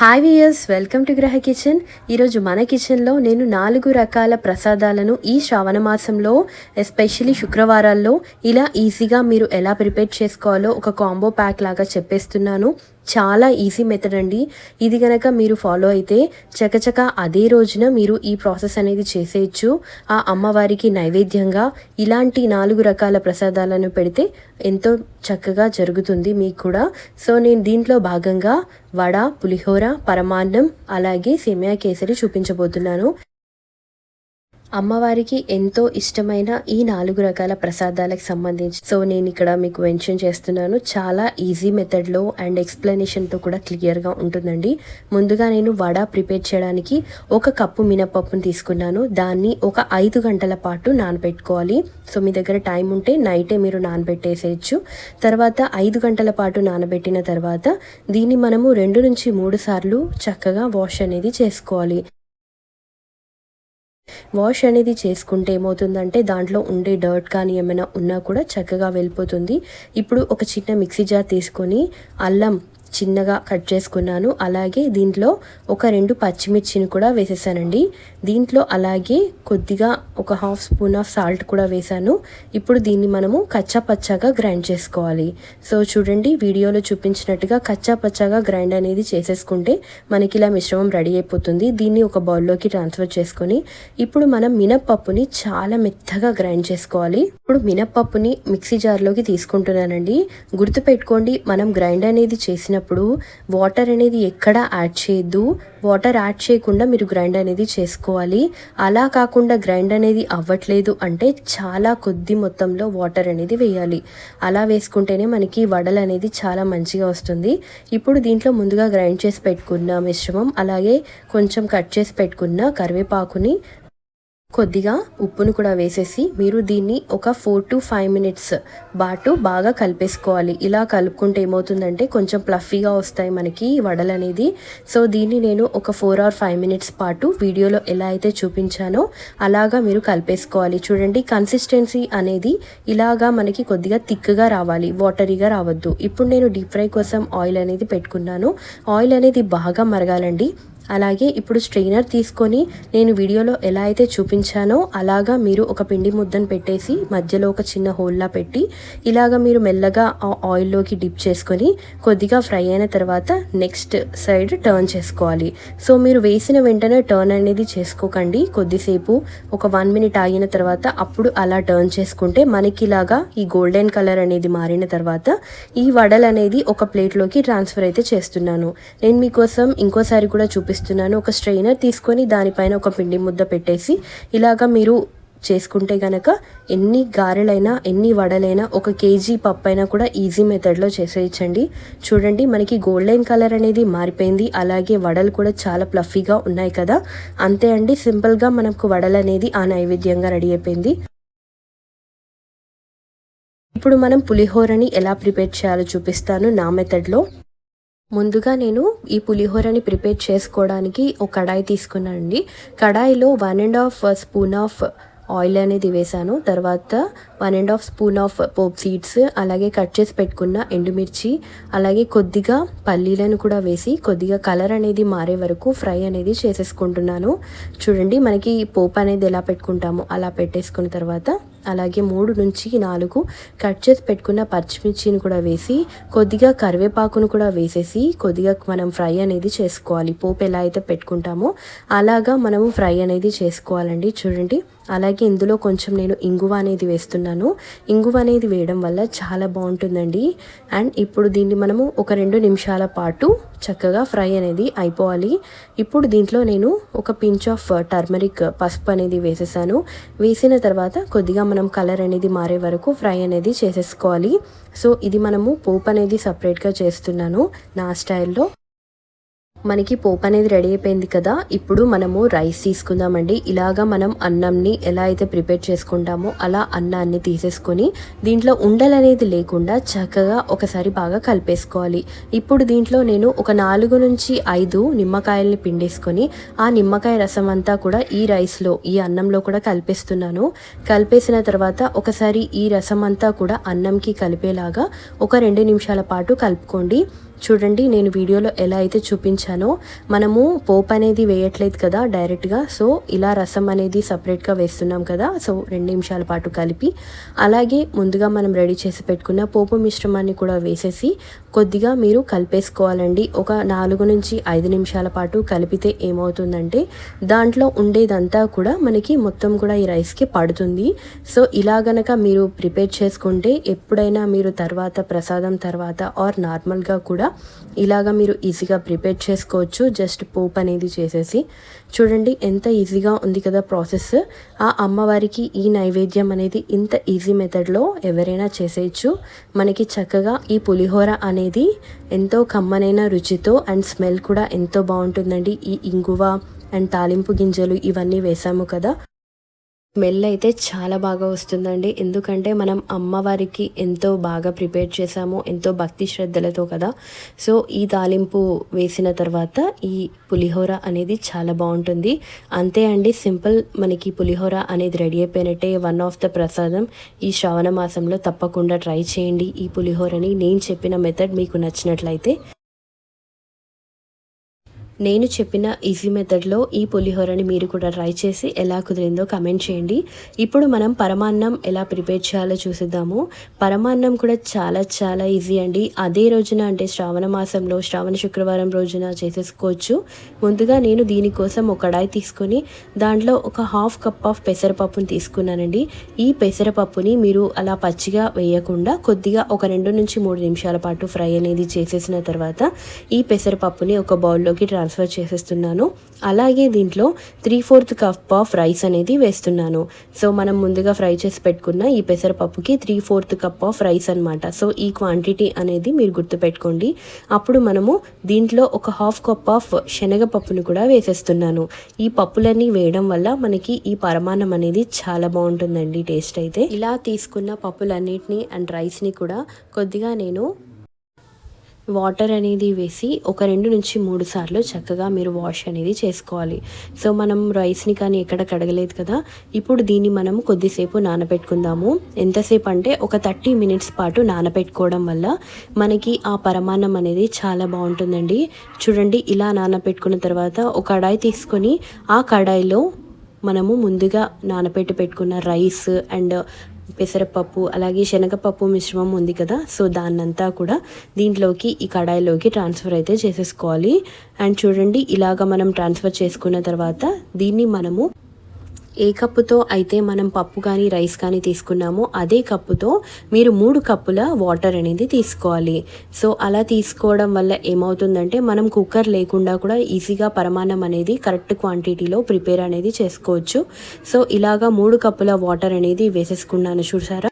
Hi viewers welcome to Graha kitchen ఈరోజు మన కిచెన్లో నేను నాలుగు రకాల ప్రసాదాలను ఈ శ్రావణ మాసంలో ఎస్పెషలీ శుక్రవారాల్లో ఇలా ఈజీగా మీరు ఎలా ప్రిపేర్ చేసుకోవాలో ఒక కాంబో ప్యాక్ లాగా చెప్పేస్తున్నాను. చాలా ఈజీ మెథడ్ అండి. ఇది కనుక మీరు ఫాలో అయితే చకచక అదే రోజున మీరు ఈ ప్రాసెస్ అనేది చేసేయచ్చు. ఆ అమ్మవారికి నైవేద్యంగా ఇలాంటి నాలుగు రకాల ప్రసాదాలను పెడితే ఎంతో చక్కగా జరుగుతుంది మీకు కూడా. సో నేను దీంట్లో భాగంగా వడ పులిహోర పరమాన్నం అలాగే సేమియా కేసరి చూపించబోతున్నాను. అమ్మవారికి ఎంతో ఇష్టమైన ఈ నాలుగు రకాల ప్రసాదాలకు సంబంధించి. సో నేను ఇక్కడ మీకు మెన్షన్ చేస్తున్నాను. చాలా ఈజీ మెథడ్లో అండ్ ఎక్స్ప్లెనేషన్తో కూడా క్లియర్గా ఉంటుందండి. ముందుగా నేను వడ ప్రిపేర్ చేయడానికి ఒక కప్పు మినపప్పును తీసుకున్నాను. దాన్ని ఒక ఐదు గంటల పాటు నానబెట్టుకోవాలి. సో మీ దగ్గర టైం ఉంటే నైటే మీరు నానబెట్టేసేయచ్చు. తర్వాత ఐదు గంటల పాటు నానబెట్టిన తర్వాత దీన్ని మనము రెండు నుంచి మూడు సార్లు చక్కగా వాష్ అనేది చేసుకోవాలి. వాష్ అనేది చేసుకుంటే ఏమవుతుందంటే దాంట్లో ఉండే డర్ట్ కానీ ఏమైనా ఉన్నా కూడా చక్కగా వెళ్ళిపోతుంది. ఇప్పుడు ఒక చిన్న మిక్సీ జార్ తీసుకొని అల్లం చిన్నగా కట్ చేసుకున్నాను. అలాగే దీంట్లో ఒక రెండు పచ్చిమిర్చిని కూడా వేసేసానండి. దీంట్లో అలాగే కొద్దిగా ఒక హాఫ్ స్పూన్ ఆఫ్ సాల్ట్ కూడా వేసాను ఇప్పుడు దీన్ని మనము కచ్చా పచ్చాగా గ్రైండ్ చేసుకోవాలి. సో చూడండి వీడియోలో చూపించినట్టుగా కచ్చా పచ్చాగా గ్రైండ్ అనేది చేసేసుకుంటే మనకి ఇలా మిశ్రమం రెడీ అయిపోతుంది. దీన్ని ఒక బౌల్లోకి ట్రాన్స్ఫర్ చేసుకొని ఇప్పుడు మనం మినప్పప్పుని చాలా మెత్తగా గ్రైండ్ చేసుకోవాలి. ఇప్పుడు మినప్పప్పుని మిక్సీ జార్లోకి తీసుకుంటున్నానండి. గుర్తుపెట్టుకోండి మనం గ్రైండ్ అనేది చేసిన చేసేటప్పుడు వాటర్ అనేది ఎక్కడ యాడ్ చేయొద్దు. వాటర్ యాడ్ చేయకుండా మీరు గ్రైండ్ అనేది చేసుకోవాలి. అలా కాకుండా గ్రైండ్ అనేది అవ్వట్లేదు అంటే చాలా కొద్ది మొత్తంలో వాటర్ అనేది వేయాలి. అలా వేసుకుంటేనే మనకి వడలు అనేది చాలా మంచిగా వస్తుంది. ఇప్పుడు దీంట్లో ముందుగా గ్రైండ్ చేసి పెట్టుకున్న మిశ్రమం అలాగే కొంచెం కట్ చేసి పెట్టుకున్న కరివేపాకుని కొద్దిగా ఉప్పును కూడా వేసేసి మీరు దీన్ని ఒక ఫోర్ టు ఫైవ్ మినిట్స్ బాటు బాగా కలిపేసుకోవాలి. ఇలా కలుపుకుంటే ఏమవుతుందంటే కొంచెం ప్లఫీగా వస్తాయి మనకి వడలు అనేది. సో దీన్ని నేను ఒక ఫోర్ ఆర్ ఫైవ్ మినిట్స్ పాటు వీడియోలో ఎలా అయితే చూపించానో అలాగా మీరు కలిపేసుకోవాలి. చూడండి కన్సిస్టెన్సీ అనేది ఇలాగా మనకి కొద్దిగా థిక్గా రావాలి వాటరీగా రావద్దు. ఇప్పుడు నేను డీప్ ఫ్రై కోసం ఆయిల్ అనేది పెట్టుకున్నాను. ఆయిల్ అనేది బాగా మరగాలండి. అలాగే ఇప్పుడు స్ట్రెయినర్ తీసుకొని నేను వీడియోలో ఎలా అయితే చూపించానో అలాగా మీరు ఒక పిండి ముద్దను పెట్టేసి మధ్యలో ఒక చిన్న హోల్లా పెట్టి ఇలాగా మీరు మెల్లగా ఆ ఆయిల్లోకి డిప్ చేసుకొని కొద్దిగా ఫ్రై అయిన తర్వాత నెక్స్ట్ సైడ్ టర్న్ చేసుకోవాలి. సో మీరు వేసిన వెంటనే టర్న్ అనేది చేసుకోకండి. కొద్దిసేపు ఒక వన్ మినిట్ ఆగిన తర్వాత అప్పుడు అలా టర్న్ చేసుకుంటే మనకి ఇలాగా ఈ గోల్డెన్ కలర్ అనేది మారిన తర్వాత ఈ వడలు అనేది ఒక ప్లేట్లోకి ట్రాన్స్ఫర్ అయితే చేస్తున్నాను. నేను మీకోసం ఇంకోసారి కూడా చూపిస్తాను చూపిస్తున్నాను ఒక స్ట్రెయినర్ తీసుకొని దానిపైన ఒక పిండి ముద్ద పెట్టేసి ఇలాగా మీరు చేసుకుంటే గనక ఎన్ని గారెలైనా ఎన్ని వడలైనా ఒక కేజీ పప్పు అయినా కూడా ఈజీ మెథడ్లో చేసేయచ్చండి. చూడండి మనకి గోల్డెన్ కలర్ అనేది మారిపోయింది. అలాగే వడలు కూడా చాలా ప్లఫీగా ఉన్నాయి కదా. అంతే అండి సింపుల్గా మనకు వడలు అనేది ఆ నైవేద్యంగా రెడీ అయిపోయింది. ఇప్పుడు మనం పులిహోరని ఎలా ప్రిపేర్ చేయాలో చూపిస్తాను నా మెథడ్లో ముందుగా నేను ఈ పులిహోరని ప్రిపేర్ చేసుకోవడానికి ఒక కడాయి తీసుకున్నానండి. కడాయిలో one and half spoon of oil అనేది వేసాను. తర్వాత one and half spoon of poppy seeds అలాగే కట్ చేసి పెట్టుకున్న ఎండుమిర్చి అలాగే కొద్దిగా పల్లీలను కూడా వేసి కొద్దిగా కలర్ అనేది మారే వరకు ఫ్రై అనేది చేసేసుకుంటున్నాను. చూడండి మనకి పోప్ అనేది ఎలా పెట్టుకుంటామో అలా పెట్టేసుకున్న తర్వాత అలాగే మూడు నుంచి నాలుగు కట్ చేసి పెట్టుకున్న పచ్చిమిర్చిని కూడా వేసి కొద్దిగా కరివేపాకును కూడా వేసేసి కొద్దిగా మనం ఫ్రై అనేది చేసుకోవాలి. పోపు ఎలా అయితే పెట్టుకుంటామో అలాగా మనము ఫ్రై అనేది చేసుకోవాలండి. చూడండి అలాగే ఇందులో కొంచెం నేను ఇంగువ అనేది వేస్తున్నాను. ఇంగువ అనేది వేయడం వల్ల చాలా బాగుంటుందండి. అండ్ ఇప్పుడు దీన్ని మనము ఒక రెండు నిమిషాల పాటు చక్కగా ఫ్రై అనేది అయిపోవాలి. ఇప్పుడు దీంట్లో నేను ఒక పించ్ ఆఫ్ టర్మరిక్ పసుపు అనేది వేసేసాను. వేసిన తర్వాత కొద్దిగా మనం కలర్ అనేది మారే వరకు ఫ్రై అనేది చేసేసుకోవాలి. సో ఇది మనము పోపు అనేది సపరేట్గా చేస్తున్నాను నా స్టైల్లో. మనకి పోపు అనేది రెడీ అయిపోయింది కదా ఇప్పుడు మనము రైస్ తీసుకుందామండి. ఇలాగా మనం అన్నంని ఎలా అయితే ప్రిపేర్ చేసుకుంటామో అలా అన్నాన్ని తీసేసుకొని దీంట్లో ఉండలు అనేది లేకుండా చక్కగా ఒకసారి బాగా కలిపేసుకోవాలి. ఇప్పుడు దీంట్లో నేను ఒక నాలుగు నుంచి ఐదు నిమ్మకాయల్ని పిండేసుకొని ఆ నిమ్మకాయ రసం అంతా కూడా ఈ రైస్లో ఈ అన్నంలో కూడా కలిపేస్తున్నాను. కలిపేసిన తర్వాత ఒకసారి ఈ రసం అంతా కూడా అన్నంకి కలిపేలాగా ఒక రెండు నిమిషాల పాటు కలుపుకోండి. చూడండి నేను వీడియోలో ఎలా అయితే చూపించానో మనము పోపు అనేది వేయట్లేదు కదా డైరెక్ట్గా. సో ఇలా రసం అనేది సపరేట్గా వేస్తున్నాం కదా సో రెండు నిమిషాల పాటు కలిపి. అలాగే ముందుగా మనం రెడీ చేసి పెట్టుకున్న పోపు మిశ్రమాన్ని కూడా వేసేసి కొద్దిగా మీరు కలిపేసుకోవాలండి. ఒక నాలుగు నుంచి ఐదు నిమిషాల పాటు కలిపితే ఏమవుతుందంటే దాంట్లో ఉండేదంతా కూడా మనకి మొత్తం కూడా ఈ రైస్కి పడుతుంది. సో ఇలా గనక మీరు ప్రిపేర్ చేసుకుంటే ఎప్పుడైనా మీరు తర్వాత ప్రసాదం తర్వాత ఆర్ నార్మల్గా కూడా ఇలాగ మీరు ఈజీగా ప్రిపేర్ చేసుకోవచ్చు. జస్ట్ పోప్ అనేది చేసేసి. చూడండి ఎంత ఈజీగా ఉంది కదా ప్రాసెస్. ఆ అమ్మవారికి ఈ నైవేద్యం అనేది ఇంత ఈజీ మెథడ్లో ఎవరైనా చేసేయచ్చు. మనకి చక్కగా ఈ పులిహోర అనేది ఎంతో కమ్మనైన రుచితో అండ్ స్మెల్ కూడా ఎంతో బాగుంటుందండి. ఈ ఇంగువ అండ్ తాలింపు గింజలు ఇవన్నీ వేసాము కదా. స్మెల్ అయితే చాలా బాగా వస్తుందండి. ఎందుకంటే మనం అమ్మవారికి ఎంతో బాగా ప్రిపేర్ చేసాము ఎంతో భక్తి శ్రద్ధలతో కదా. సో ఈ తాలింపు వేసిన తర్వాత ఈ పులిహోర అనేది చాలా బాగుంటుంది. అంతే అండి సింపుల్ మనకి పులిహోర అనేది రెడీ అయిపోయినట్టే వన్ ఆఫ్ ద ప్రసాదం. ఈ శ్రావణ మాసంలో తప్పకుండా ట్రై చేయండి ఈ పులిహోరని. నేను చెప్పిన మెథడ్ మీకు నచ్చినట్లయితే నేను చెప్పిన ఈజీ మెథడ్లో ఈ పులిహోరని మీరు కూడా ట్రై చేసి ఎలా కుదిరిందో కమెంట్ చేయండి. ఇప్పుడు మనం పరమాన్నం ఎలా ప్రిపేర్ చేయాలో చూసిద్దాము. పరమాన్నం కూడా చాలా చాలా ఈజీ అండి. అదే రోజున అంటే శ్రావణ మాసంలో శ్రావణ శుక్రవారం రోజున చేసేసుకోవచ్చు. ముందుగా నేను దీనికోసం ఒక కడాయి తీసుకొని దాంట్లో ఒక హాఫ్ కప్ ఆఫ్ పెసరపప్పుని తీసుకున్నానండి. ఈ పెసరపప్పుని మీరు అలా పచ్చిగా వేయకుండా కొద్దిగా ఒక రెండు నుంచి మూడు నిమిషాల పాటు ఫ్రై అనేది చేసేసిన తర్వాత ఈ పెసరపప్పుని ఒక బౌల్లోకి ట్రాన్స్ ట్రాన్స్ఫర్ చేసేస్తున్నాను. అలాగే దీంట్లో three fourth cup of rice అనేది వేస్తున్నాను. సో మనం ముందుగా ఫ్రై చేసి పెట్టుకున్న ఈ పెసరపప్పుకి three fourth cup of rice అనమాట సో ఈ క్వాంటిటీ అనేది మీరు గుర్తుపెట్టుకోండి. అప్పుడు మనము దీంట్లో ఒక హాఫ్ కప్ ఆఫ్ శనగపప్పును కూడా వేసేస్తున్నాను. ఈ పప్పులన్నీ వేయడం వల్ల మనకి ఈ పరమాన్నం అనేది చాలా బాగుంటుందండి టేస్ట్ అయితే. ఇలా తీసుకున్న పప్పులన్నిటిని అండ్ రైస్ని కూడా కొద్దిగా నేను వాటర్ అనేది వేసి ఒక రెండు నుంచి మూడు సార్లు చక్కగా మీరు వాష్ అనేది చేసుకోవాలి. సో మనం రైస్ని కానీ ఎక్కడ కడగలేదు కదా ఇప్పుడు దీన్ని మనం కొద్దిసేపు నానబెట్టుకుందాము. ఎంతసేపు అంటే ఒక థర్టీ మినిట్స్ పాటు నానబెట్టుకోవడం వల్ల మనకి ఆ పరమాన్నం అనేది చాలా బాగుంటుందండి. చూడండి ఇలా నానబెట్టుకున్న తర్వాత ఒక కడాయి తీసుకొని ఆ కడాయిలో మనము ముందుగా నానబెట్టి పెట్టుకున్న రైస్ అండ్ పెసరపప్పు అలాగే శనగపప్పు మిశ్రమం ఉంది కదా సో దాన్నంతా కూడా దీంట్లోకి ఈ కడాయిలోకి ట్రాన్స్ఫర్ అయితే చేసేసుకోవాలి. అండ్ చూడండి ఇలాగ మనం ట్రాన్స్ఫర్ చేసుకున్న తర్వాత దీన్ని మనము ఏ కప్పుతో అయితే మనం పప్పు కానీ రైస్ కానీ తీసుకున్నామో అదే కప్పుతో మీరు మూడు కప్పుల వాటర్ అనేది తీసుకోవాలి. సో అలా తీసుకోవడం వల్ల ఏమవుతుందంటే మనం కుక్కర్ లేకుండా కూడా ఈజీగా పరమాన్నం అనేది కరెక్ట్ క్వాంటిటీలో ప్రిపేర్ అనేది చేసుకోవచ్చు. సో ఇలాగా మూడు కప్పుల వాటర్ అనేది వేసేసుకున్నాను చూసారా?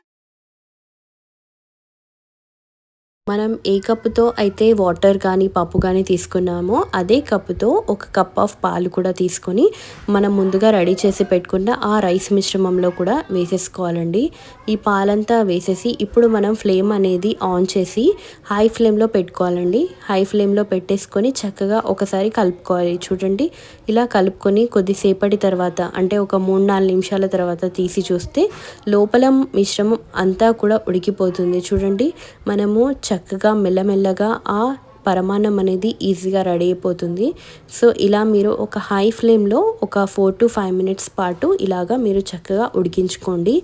మనం ఏ కప్పుతో అయితే వాటర్ కానీ పప్పు కానీ తీసుకున్నామో అదే కప్పుతో ఒక కప్ ఆఫ్ పాలు కూడా తీసుకొని మనం ముందుగా రెడీ చేసి పెట్టుకున్న ఆ రైస్ మిశ్రమంలో కూడా వేసేసుకోవాలండి. ఈ పాలంతా వేసేసి ఇప్పుడు మనం ఫ్లేమ్ అనేది ఆన్ చేసి హై ఫ్లేమ్లో పెట్టుకోవాలండి. హై ఫ్లేమ్లో పెట్టేసుకొని చక్కగా ఒకసారి కలుపుకోవాలి. చూడండి ఇలా కలుపుకొని కొద్దిసేపటి తర్వాత అంటే ఒక మూడు నాలుగు నిమిషాల తర్వాత తీసి చూస్తే లోపల మిశ్రమం అంతా కూడా ఉడికిపోతుంది. చూడండి మనము చక్కగా మెల్లమెల్లగా ఆ పరమాన్నం అనేది ఈజీగా రెడీ అయిపోతుంది. సో ఇలా మీరు ఒక హై ఫ్లేమ్లో ఒక ఫోర్ టు ఫైవ్ మినిట్స్ పాటు ఇలాగా మీరు చక్కగా ఉడికించుకోండి.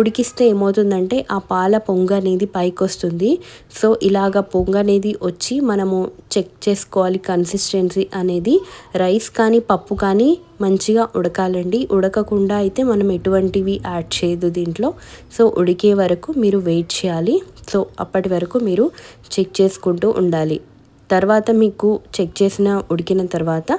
ఉడికిస్తే ఏమవుతుందంటే ఆ పాల పొంగ అనేది పైకి వస్తుంది సో ఇలాగ పొంగ అనేది వచ్చి మనము చెక్ చేసుకోవాలి కన్సిస్టెన్సీ అనేది. రైస్ కానీ పప్పు కానీ మంచిగా ఉడకాలండి. ఉడకకుండా అయితే మనం ఎటువంటివి యాడ్ చేయదు దీంట్లో. సో ఉడికే వరకు మీరు వెయిట్ చేయాలి. సో అప్పటి వరకు మీరు చెక్ చేసుకుంటూ ఉండాలి. తర్వాత మీకు చెక్ చేసిన ఉడికిన తర్వాత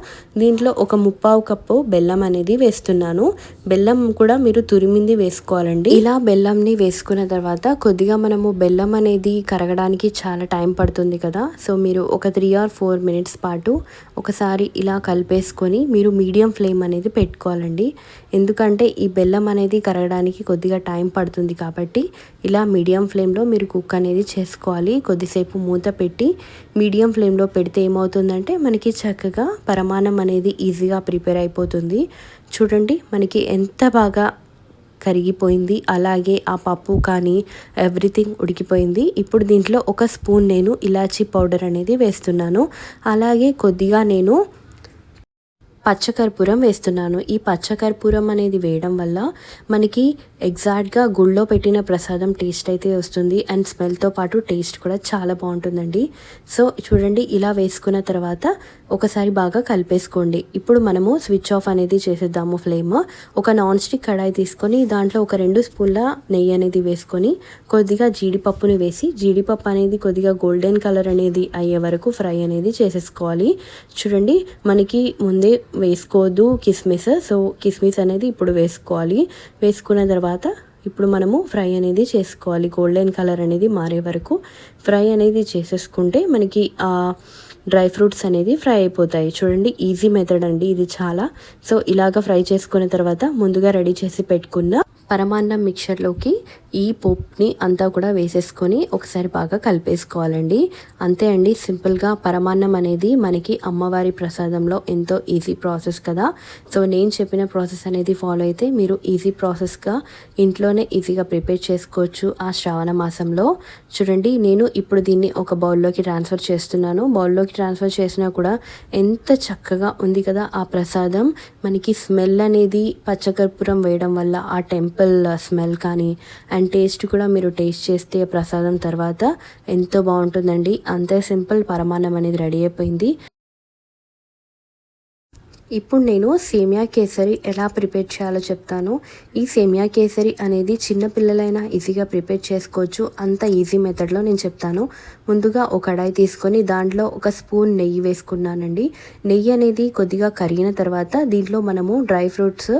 దీంట్లో ఒక ముప్పావు కప్పు బెల్లం అనేది వేస్తున్నాను. బెల్లం కూడా మీరు తురిమింది వేసుకోవాలండి. ఇలా బెల్లంని వేసుకున్న తర్వాత కొద్దిగా మనము బెల్లం అనేది కరగడానికి చాలా టైం పడుతుంది కదా. సో మీరు ఒక త్రీ ఆర్ ఫోర్ మినిట్స్ పాటు ఒకసారి ఇలా కలిపేసుకొని మీరు మీడియం ఫ్లేమ్ అనేది పెట్టుకోవాలండి. ఎందుకంటే ఈ బెల్లం అనేది కరగడానికి కొద్దిగా టైం పడుతుంది కాబట్టి ఇలా మీడియం ఫ్లేమ్లో మీరు కుక్ అనేది చేసుకోవాలి. కొద్దిసేపు మూత పెట్టి మీడియం ఫ్లేమ్లో పెడితే ఏమవుతుందంటే మనకి చక్కగా పరమాణం అనేది ఈజీగా ప్రిపేర్ అయిపోతుంది. చూడండి మనకి ఎంత బాగా కరిగిపోయింది. అలాగే ఆ పప్పు కానీ ఎవ్రీథింగ్ ఉడికిపోయింది. ఇప్పుడు దీంట్లో ఒక స్పూన్ నేను ఇలాచీ పౌడర్ అనేది వేస్తున్నాను. అలాగే కొద్దిగా నేను పచ్చకర్పూరం వేస్తున్నాను. ఈ పచ్చకర్పూరం అనేది వేయడం వల్ల మనకి ఎగ్జాక్ట్గా గుళ్ళో పెట్టిన ప్రసాదం టేస్ట్ అయితే వస్తుంది అండ్ స్మెల్తో పాటు టేస్ట్ కూడా చాలా బాగుంటుందండి. సో చూడండి ఇలా వేసుకున్న తర్వాత ఒకసారి బాగా కలిపేసుకోండి. ఇప్పుడు మనము స్విచ్ ఆఫ్ అనేది చేసేద్దాము ఫ్లేమ్. ఒక నాన్ స్టిక్ కడాయి తీసుకొని దాంట్లో ఒక రెండు స్పూన్ల నెయ్యి అనేది వేసుకొని కొద్దిగా జీడిపప్పుని వేసి జీడిపప్పు అనేది కొద్దిగా గోల్డెన్ కలర్ అనేది అయ్యే వరకు ఫ్రై అనేది చేసేసుకోవాలి. చూడండి మనకి ముందే వేసుకోవద్దు కిస్మిస్. సో కిస్మిస్ అనేది ఇప్పుడు వేసుకోవాలి. వేసుకున్న తర్వాత తర్వాత ఇప్పుడు మనము ఫ్రై అనేది చేసుకోవాలి. గోల్డెన్ కలర్ అనేది మారే వరకు ఫ్రై అనేది చేసేసుకుంటే మనకి డ్రై ఫ్రూట్స్ అనేది ఫ్రై అయిపోతాయి. చూడండి ఈజీ మెథడ్ అండి ఇది చాలా. సో ఇలాగ ఫ్రై చేసుకున్న తర్వాత ముందుగా రెడీ చేసి పెట్టుకున్న పరమాన్నం మిక్చర్లోకి ఈ పోప్ని అంతా కూడా వేసేసుకొని ఒకసారి బాగా కలిపేసుకోవాలండి. అంతే అండి సింపుల్గా పరమాన్నం అనేది మనకి అమ్మవారి ప్రసాదంలో ఎంతో ఈజీ ప్రాసెస్ కదా. సో నేను చెప్పిన ప్రాసెస్ అనేది ఫాలో అయితే మీరు ఈజీ ప్రాసెస్గా ఇంట్లోనే ఈజీగా ప్రిపేర్ చేసుకోవచ్చు ఆ శ్రావణ మాసంలో. చూడండి నేను ఇప్పుడు దీన్ని ఒక బౌల్లోకి ట్రాన్స్ఫర్ చేస్తున్నాను. బౌల్లోకి ట్రాన్స్ఫర్ చేసినా కూడా ఎంత చక్కగా ఉంది కదా ఆ ప్రసాదం. మనకి స్మెల్ అనేది పచ్చకర్పూరం వేయడం వల్ల ఆ టెంపుల్ స్మెల్ uh, కానీ అండ్ టేస్ట్ కూడా మీరు టేస్ట్ చేస్తే ప్రసాదం తర్వాత ఎంతో బాగుంటుందండి. అంతే సింపుల్ పరమాన్నం అనేది రెడీ అయిపోయింది. ఇప్పుడు నేను సేమియా కేసరి ఎలా ప్రిపేర్ చేయాలో చెప్తాను. ఈ సేమియా కేసరి అనేది చిన్న పిల్లలైనా ఈజీగా ప్రిపేర్ చేసుకోవచ్చు. అంత ఈజీ మెథడ్లో నేను చెప్తాను. ముందుగా ఒక కడాయి తీసుకొని దాంట్లో ఒక స్పూన్ నెయ్యి వేసుకున్నానండి. నెయ్యి అనేది కొద్దిగా కరిగిన తర్వాత దీంట్లో మనము డ్రై ఫ్రూట్స్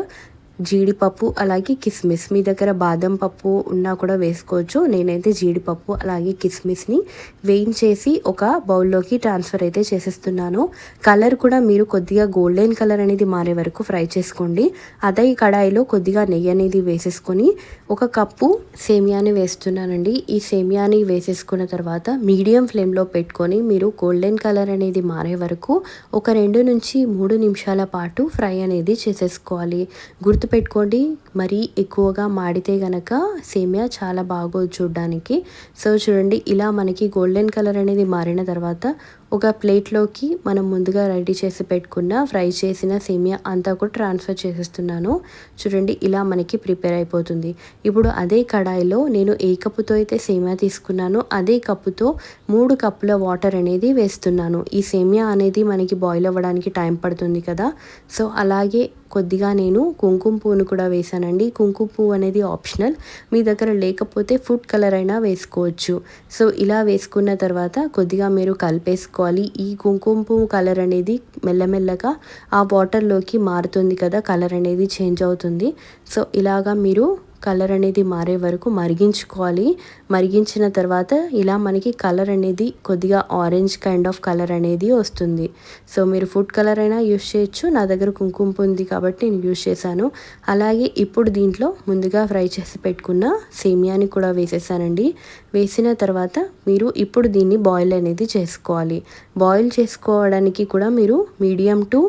జీడిపప్పు అలాగే కిస్మిస్. మీ దగ్గర బాదం పప్పు ఉన్నా కూడా వేసుకోవచ్చు. నేనైతే జీడిపప్పు అలాగే కిస్మిస్ని వేయించేసి ఒక బౌల్లోకి ట్రాన్స్ఫర్ అయితే చేసేస్తున్నాను. కలర్ కూడా మీరు కొద్దిగా గోల్డెన్ కలర్ అనేది మారే వరకు ఫ్రై చేసుకోండి. అదే కడాయిలో కొద్దిగా నెయ్యి అనేది వేసేసుకొని ఒక కప్పు సేమియాని వేస్తున్నానండి. ఈ సేమియాని వేసేసుకున్న తర్వాత మీడియం ఫ్లేమ్లో పెట్టుకొని మీరు గోల్డెన్ కలర్ అనేది మారే వరకు ఒక రెండు నుంచి మూడు నిమిషాల పాటు ఫ్రై అనేది చేసేసుకోవాలి. గుర్తు గుర్తుపెట్టుకోండి మరీ ఎక్కువగా మాడితే గనక సేమియా చాలా బాగోదు చూడడానికి. సో చూడండి ఇలా మనకి గోల్డెన్ కలర్ అనేది మారిన తర్వాత ఒక ప్లేట్లోకి మనం ముందుగా రెడీ చేసి పెట్టుకున్న ఫ్రై చేసిన సేమియా అంతా కూడా ట్రాన్స్ఫర్ చేసేస్తున్నాను. చూడండి ఇలా మనకి ప్రిపేర్ అయిపోతుంది. ఇప్పుడు అదే కడాయిలో నేను ఏ కప్పుతో అయితే సేమియా తీసుకున్నానో అదే కప్పుతో మూడు కప్పుల వాటర్ అనేది వేస్తున్నాను. ఈ సేమియా అనేది మనకి బాయిల్ అవ్వడానికి టైం పడుతుంది కదా. సో అలాగే కొద్దిగా నేను కుంకుమ పువ్వును కూడా వేసానండి కుంకుమ పువ్వు అనేది ఆప్షనల్. మీ దగ్గర లేకపోతే ఫుడ్ కలర్ అయినా వేసుకోవచ్చు. సో ఇలా వేసుకున్న తర్వాత కొద్దిగా మీరు కలిపేసుకో కలిపేసుకోవాలి ఈ కుంకుమ పువ్వు కలర్ అనేది మెల్లమెల్లగా ఆ వాటర్లోకి మారుతుంది కదా కలర్ అనేది చేంజ్ అవుతుంది. సో ఇలాగా మీరు కలర్ అనేది మారే వరకు మరిగించుకోవాలి. మరిగించిన తర్వాత ఇలా మనకి కలర్ అనేది కొద్దిగా ఆరెంజ్ కైండ్ ఆఫ్ కలర్ అనేది వస్తుంది. సో మీరు ఫుడ్ కలర్ అయినా యూస్ చేయొచ్చు. నా దగ్గర కుంకుమ ఉంది కాబట్టి నేను యూస్ చేశాను. అలాగే ఇప్పుడు దీంట్లో ముందుగా ఫ్రై చేసి పెట్టుకున్న సేమియాని కూడా వేసేసానండి. వేసిన తర్వాత మీరు ఇప్పుడు దీన్ని బాయిల్ అనేది చేసుకోవాలి. బాయిల్ చేసుకోవడానికి కూడా మీరు మీడియం టు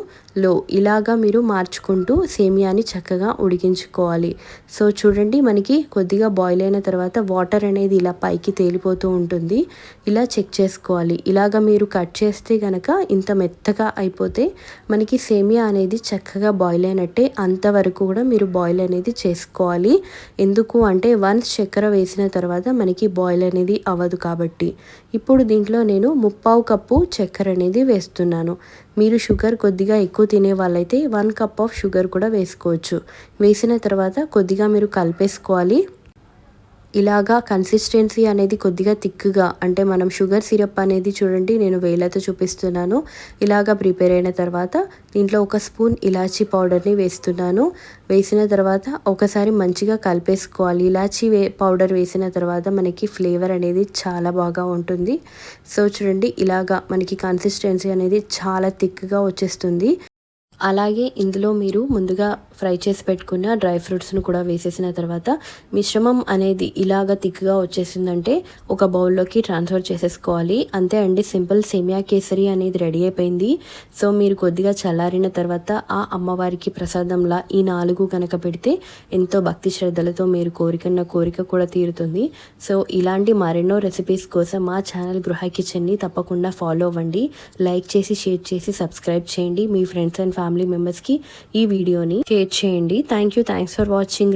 లో ఇలాగా మీరు మార్చుకుంటూ సేమియాని చక్కగా ఉడికించుకోవాలి. సో చూడండి మనకి కొద్దిగా బాయిల్ అయిన తర్వాత వాటర్ అనేది ఇలా పైకి తేలిపోతూ ఉంటుంది. ఇలా చెక్ చేసుకోవాలి. ఇలాగ మీరు కట్ చేస్తే కనుక ఇంత మెత్తగా అయిపోతే మనకి సేమియా అనేది చక్కగా బాయిల్ అయినట్టే అంతవరకు కూడా మీరు బాయిల్ అనేది చేసుకోవాలి. ఎందుకు అంటే వన్స్ చక్కెర వేసిన తర్వాత మనకి బాయిల్ అనేది అవ్వదు కాబట్టి. ఇప్పుడు దీంట్లో నేను ముప్పావు కప్పు చక్కెర అనేది వేస్తున్నాను. మీరు షుగర్ కొద్దిగా ఎక్కువ తినే వాళ్ళైతే వన్ కప్ ఆఫ్ షుగర్ కూడా వేసుకోవచ్చు. వేసిన తర్వాత కొద్దిగా మీరు కలిపేసుకోవాలి. ఇలాగా కన్సిస్టెన్సీ అనేది కొద్దిగా థిక్గా అంటే మనం షుగర్ సిరప్ అనేది చూడండి నేను వేలతో చూపిస్తున్నాను. ఇలాగా ప్రిపేర్ అయిన తర్వాత దీంట్లో ఒక స్పూన్ ఇలాచీ పౌడర్ని వేస్తున్నాను. వేసిన తర్వాత ఒకసారి మంచిగా కలిపేసుకోవాలి. ఇలాచీ వే పౌడర్ వేసిన తర్వాత మనకి ఫ్లేవర్ అనేది చాలా బాగా ఉంటుంది. సో చూడండి ఇలాగా మనకి కన్సిస్టెన్సీ అనేది చాలా థిక్గా వచ్చేస్తుంది. అలాగే ఇందులో మీరు ముందుగా ఫ్రై చేసి పెట్టుకున్న డ్రై ఫ్రూట్స్ను కూడా వేసేసిన తర్వాత మిశ్రమం అనేది ఇలాగ థిక్గా వచ్చేసిందంటే ఒక బౌల్లోకి ట్రాన్స్ఫర్ చేసేసుకోవాలి. అంతే అండి సింపుల్ సేమియా కేసరి అనేది రెడీ అయిపోయింది. సో మీరు కొద్దిగా చల్లారిన తర్వాత ఆ అమ్మవారికి ప్రసాదంలా ఈ నాలుగు కనుక పెడితే ఎంతో భక్తి శ్రద్ధలతో మీరు కోరికన్న కోరిక కూడా తీరుతుంది. సో ఇలాంటి మరెన్నో రెసిపీస్ కోసం మా ఛానల్ గృహ కిచెన్ని తప్పకుండా ఫాలో అవ్వండి. లైక్ చేసి షేర్ చేసి సబ్స్క్రైబ్ చేయండి. మీ ఫ్రెండ్స్ అండ్ ఫ్యామిలీ ఫ్యామిలీ మెంబర్స్కి ఈ వీడియోని షేర్ చేయండి. Thank you thanks for watching